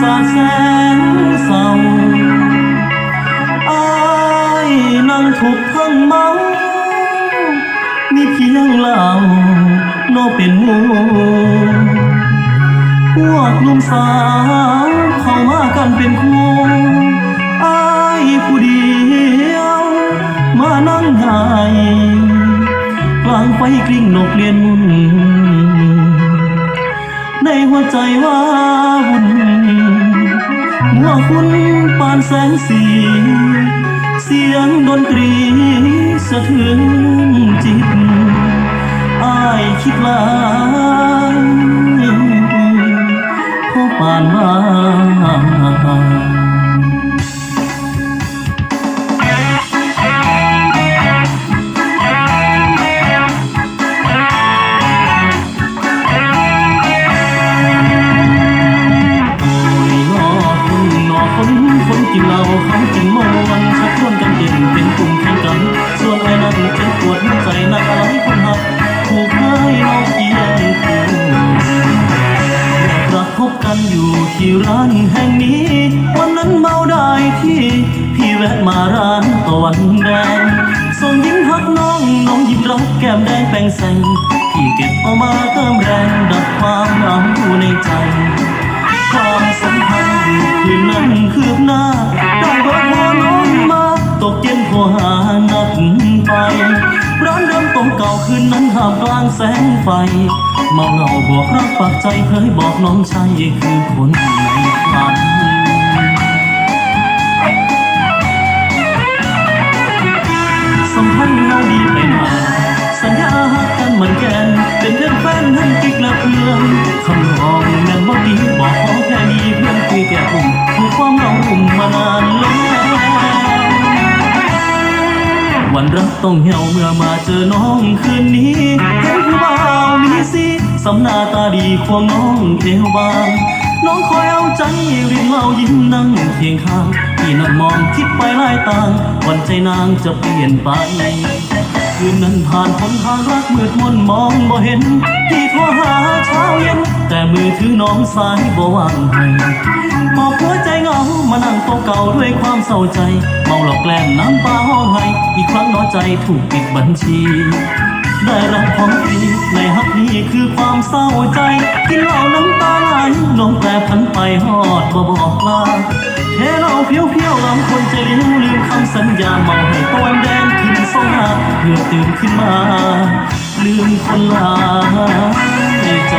สาแสงส่องอายนั่งทุกทั้งเมา มีเพียงเล่าโนเป็นมูพวกลุมสาวเข้ามากันเป็นคู่อายผู้เดียว มานั่งหายกลางไฟกลิ้งนกเลียนมุนในหัวใจว่าวุ่น มัวคุณปานแสงสี เสียงดนตรีสะเทือนจิตอายคิดหลายเพราะปานมา ที่ร้านแห่งนี้ วันนั้นเมาได้ที่ พี่แวะมาร้านตะวันแดงส่งยิ้มหักน้องน้องยิ้มรักแก้มแดงแป้งแสงพี่เก็บเอามาเติมแรงดับามกลางแสงไฟเมาเหงาบอกรักปากใจเคยบอกน้องชายคือคนในฝันสัมพันธ์เราดีไปมาสัญญาหักกันเหมือนแกนเป็นเพื่อนแฟนทั้งกิ๊กและเพื่อนคำรองแม่นบ่ดีบอก วันรักต้องเหี่ยวเมื่อมาเจอน้องคืนนี้เห็นผู้บ่าวมีสีสำนาตาดีควงน้องเอวบางน้องคอยเอาใจริมเรายิ้มนั่งเคียงข้างพี่นั่งมองคิดไปหลายต่าง วันใจนางจะเปลี่ยนไปคืนนั้นผ่านหนทางรักมืดมนมองบ่เห็นพี่โทรหาเช้า มือถือน้องสายบ่วางให้มอบหัวใจเหงามานั่งโต๊ะเก่าด้วยความเศร้าใจ เมาหลอกแกล้มน้ำตาห้องไห้อีกครั้งน้อใจถูกปิดบัญชี ได้รับของฟรีในฮักนี้คือความเศร้าใจกินเหล้าน้ำตาไหลน้องแปรพันไปหอดบ่บอกลาเทเหล้าเพียวเพียวลำคนใจลิ้วลืมคำสัญญาเมาให้ตะวันแดงขึ้นสองหาเพื่อตื่นขึ้นมา ลืมคนลาใจ